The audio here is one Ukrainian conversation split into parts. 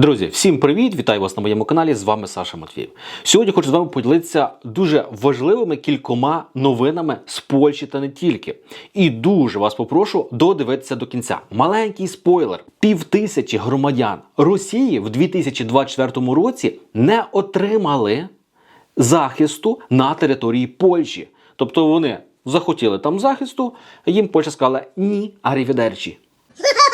Друзі, всім привіт! Вітаю вас на моєму каналі. З вами Саша Матвіїв. Сьогодні хочу з вами поділитися дуже важливими кількома новинами з Польщі та не тільки. І дуже вас попрошу додивитися до кінця. Маленький спойлер: півтисячі громадян Росії в 2024 році не отримали захисту на території Польщі. Тобто вони захотіли там захисту, їм Польща сказала ні, арівідерчі.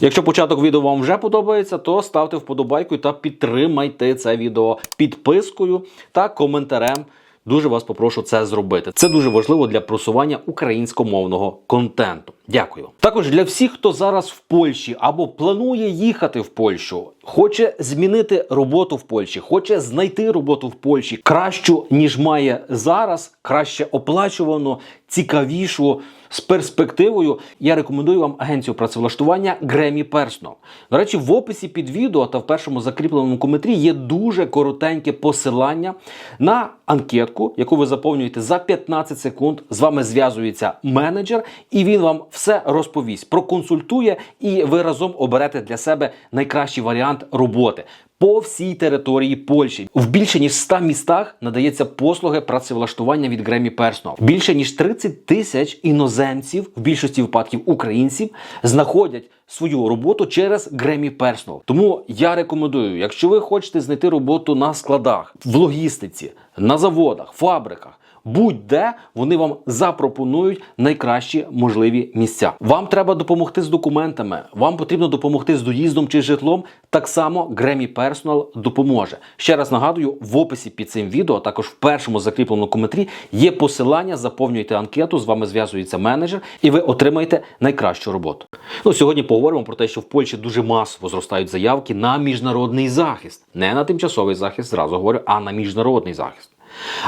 Якщо початок відео вам вже подобається, то ставте вподобайку та підтримайте це відео підпискою та коментарем. Дуже вас попрошу це зробити. Це дуже важливо для просування українськомовного контенту. Дякую. Також для всіх, хто зараз в Польщі або планує їхати в Польщу, хоче змінити роботу в Польщі, хоче знайти роботу в Польщі кращу, ніж має зараз, краще оплачувану, цікавішу з перспективою. Я рекомендую вам агенцію працевлаштування Гремі Персно. До речі, в описі під відео та в першому закріпленому коментарі є дуже коротеньке посилання на анкетку, яку ви заповнюєте за 15 секунд. З вами зв'язується менеджер, і він вам все розповість, проконсультує, і ви разом оберете для себе найкращий варіант роботи. По всій території Польщі в більше ніж 100 містах надається послуги працевлаштування від Гремі Персно. Більше ніж 30 тисяч іноземців, в більшості випадків українців, знаходять свою роботу через Гремі Персно. Тому я рекомендую, якщо ви хочете знайти роботу на складах, в логістиці, на заводах, фабриках. Будь-де вони вам запропонують найкращі можливі місця. Вам треба допомогти з документами, вам потрібно допомогти з доїздом чи житлом. Так само Grammy Personal допоможе. Ще раз нагадую, в описі під цим відео, а також в першому закріпленому коментарі є посилання. Заповнюйте анкету, з вами зв'язується менеджер, і ви отримаєте найкращу роботу. Ну сьогодні поговоримо про те, що в Польщі дуже масово зростають заявки на міжнародний захист, не на тимчасовий захист, зразу говорю, а на міжнародний захист.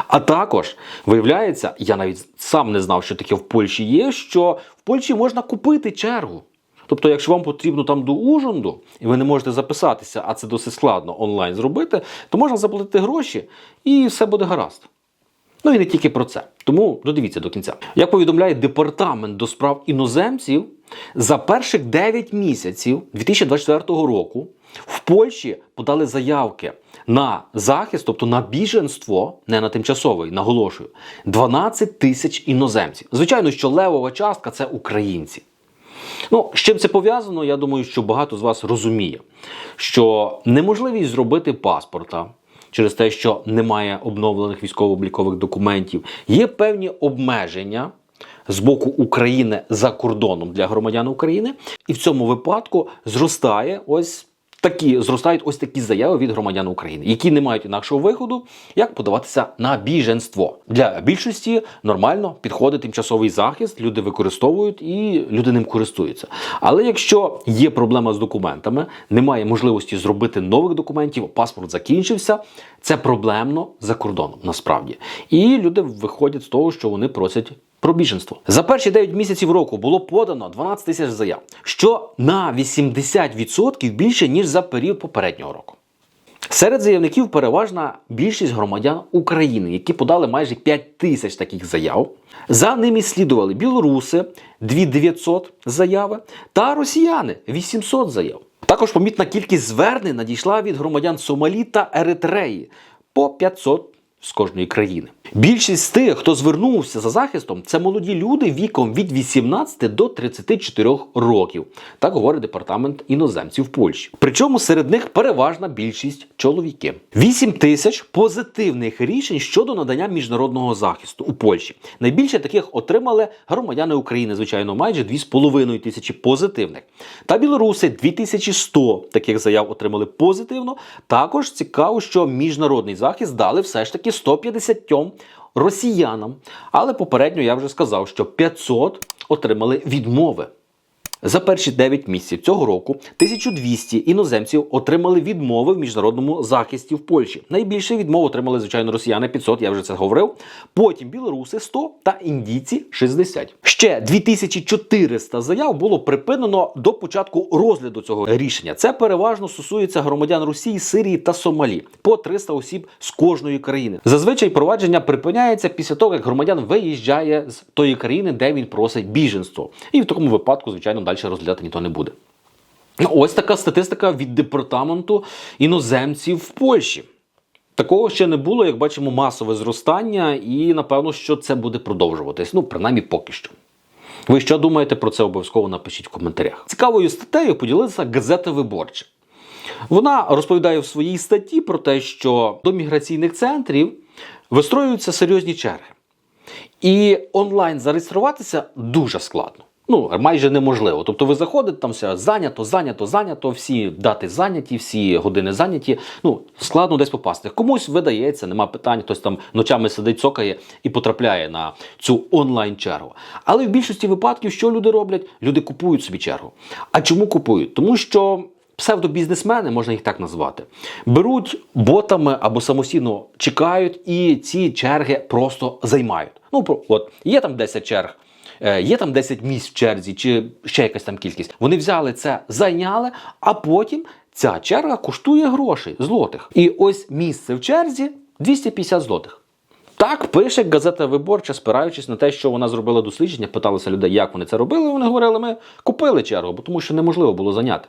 А також виявляється, я навіть сам не знав, що таке в Польщі є, що в Польщі можна купити чергу. Тобто, якщо вам потрібно там до ужинду, і ви не можете записатися, а це досить складно онлайн зробити, то можна заплатити гроші і все буде гаразд. Ну і не тільки про це. Тому додивіться до кінця. Як повідомляє департамент до справ іноземців, за перших 9 місяців 2024 року в Польщі подали заявки на захист, тобто на біженство, не на тимчасовий, наголошую, 12 тисяч іноземців. Звичайно, що левова частка це українці. Ну, з чим це пов'язано, я думаю, що багато з вас розуміє, що неможливість зробити паспорта через те, що немає обновлених військово-облікових документів, є певні обмеження з боку України за кордоном для громадян України, і в цьому випадку зростає ось. Такі зростають ось такі заяви від громадян України, які не мають інакшого виходу, як подаватися на біженство. Для більшості нормально підходить тимчасовий захист, люди використовують і люди ним користуються. Але якщо є проблема з документами, немає можливості зробити нових документів, паспорт закінчився, це проблемно за кордоном насправді. І люди виходять з того, що вони просять про біженство. За перші 9 місяців року було подано 12 тисяч заяв, що на 80% більше, ніж за період попереднього року. Серед заявників переважна більшість громадян України, які подали майже 5 тисяч таких заяв. За ними слідували білоруси 2900 заяви та росіяни 800 заяв. Також помітна кількість звернень надійшла від громадян Сомалі та Еритреї по 500 з кожної країни. Більшість з тих, хто звернувся за захистом, це молоді люди віком від 18 до 34 років. Так говорить департамент іноземців Польщі. Причому серед них переважна більшість чоловіки. 8 тисяч позитивних рішень щодо надання міжнародного захисту у Польщі. Найбільше таких отримали громадяни України, звичайно, майже 2,5 тисячі позитивних. Та білоруси 2100 таких заяв отримали позитивно. Також цікаво, що міжнародний захист дали все ж таки 150 росіянам. Але попередньо я вже сказав, що 500 отримали відмови. За перші 9 місяців цього року 1200 іноземців отримали відмови в міжнародному захисті в Польщі. Найбільше відмов отримали, звичайно, росіяни 500, я вже це говорив. Потім білоруси 100 та індійці 60. Ще 2400 заяв було припинено до початку розгляду цього рішення. Це переважно стосується громадян Росії, Сирії та Сомалі по 300 осіб з кожної країни. Зазвичай провадження припиняється після того, як громадян виїжджає з тої країни, де він просить біженство. І в такому випадку, звичайно, далі розглядати ніхто не буде. Ну, Ось така статистика від департаменту іноземців в Польщі. Такого ще не було, як бачимо, масове зростання, і напевно, що це буде продовжуватись. Ну, принаймні поки що. Ви що думаєте про це обов'язково напишіть в коментарях. Цікавою статтею поділилася газета Виборча. Вона розповідає в своїй статті про те, що до міграційних центрів вистроюються серйозні черги. І онлайн зареєструватися дуже складно. Ну, майже неможливо. Тобто ви заходите, там все зайнято, зайнято, зайнято, всі дати зайняті, всі години зайняті. Ну, складно десь попасти. Комусь видається, нема питань, хтось там ночами сидить, цокає і потрапляє на цю онлайн-чергу. Але в більшості випадків, що люди роблять? Люди купують собі чергу. А чому купують? Тому що. Псевдобізнесмени, можна їх так назвати, беруть ботами або самостійно чекають, і ці черги просто займають. Ну, от є там 10 черг, є там 10 місць в черзі, чи ще якась там кількість. Вони взяли це, зайняли, а потім ця черга коштує грошей, злотих. І ось місце в черзі 250 злотих. Так пише газета Виборча, спираючись на те, що вона зробила дослідження, питалися людей, як вони це робили. Вони говорили, ми купили чергу, бо тому що неможливо було зайняти.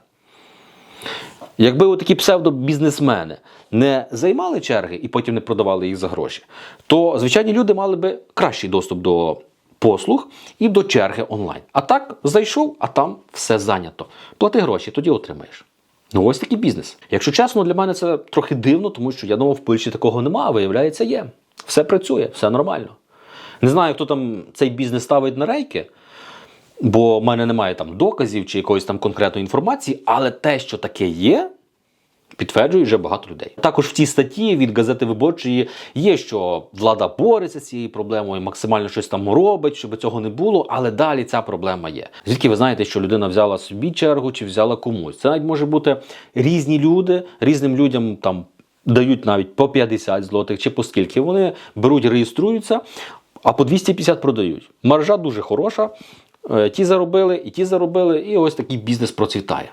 Якби такі псевдобізнесмени не займали черги і потім не продавали їх за гроші, то звичайні люди мали би кращий доступ до послуг і до черги онлайн. А так зайшов, а там все зайнято. Плати гроші, тоді отримаєш. Ну ось такий бізнес. Якщо чесно, для мене це трохи дивно, тому що я думав, в Польщі такого немає, а виявляється, є. Все працює, все нормально. Не знаю, хто там цей бізнес ставить на рейки, бо в мене немає там доказів чи якоїсь там конкретної інформації, але те, що таке є, підтверджує вже багато людей. Також в цій статті від газети Виборчої є, що влада бореться з цією проблемою, максимально щось там робить, щоб цього не було, але далі ця проблема є. Звідки ви знаєте, що людина взяла собі чергу чи взяла комусь? Це навіть може бути різні люди, різним людям там. Дають навіть по 50 злотих чи по скільки. Вони беруть, реєструються, а по 250 продають. Маржа дуже хороша. Е, Ті заробили, і ті заробили, і ось такий бізнес процвітає.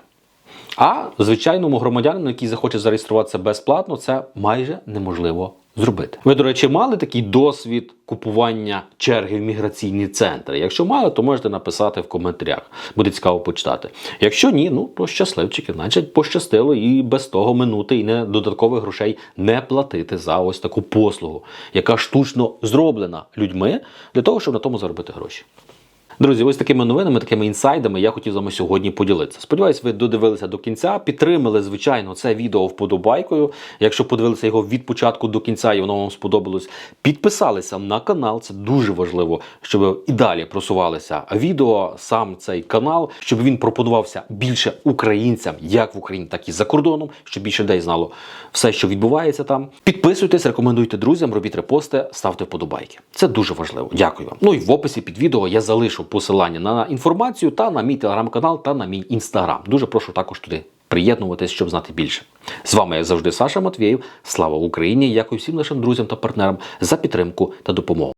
А звичайному громадянину, який захоче зареєструватися безплатно, це майже неможливо зробити. Ви, до речі, мали такий досвід купування черги в міграційні центри? Якщо мали, то можете написати в коментарях. Буде цікаво почитати. Якщо ні, ну то щасливчики, значить пощастило і без того минути, і не додаткових грошей не платити за ось таку послугу, яка штучно зроблена людьми для того, щоб на тому заробити гроші. Друзі, ось такими новинами, такими інсайдами я хотів з вами сьогодні поділитися. Сподіваюсь, ви додивилися до кінця. Підтримали, звичайно, це відео вподобайкою. Якщо подивилися його від початку до кінця і воно вам сподобалось, підписалися на канал. Це дуже важливо, щоб і далі просувалися відео, сам цей канал, щоб він пропонувався більше українцям, як в Україні, так і за кордоном, щоб більше людей знало все, що відбувається там. Підписуйтесь, рекомендуйте друзям, робіть репости, ставте вподобайки. Це дуже важливо. Дякую вам. Ну і в описі під відео я залишу посилання на інформацію та на мій телеграм-канал та на мій інстаграм. Дуже прошу також туди приєднуватись, щоб знати більше. З вами, як завжди, Саша Матвєєв. Слава Україні! Дякую всім нашим друзям та партнерам за підтримку та допомогу.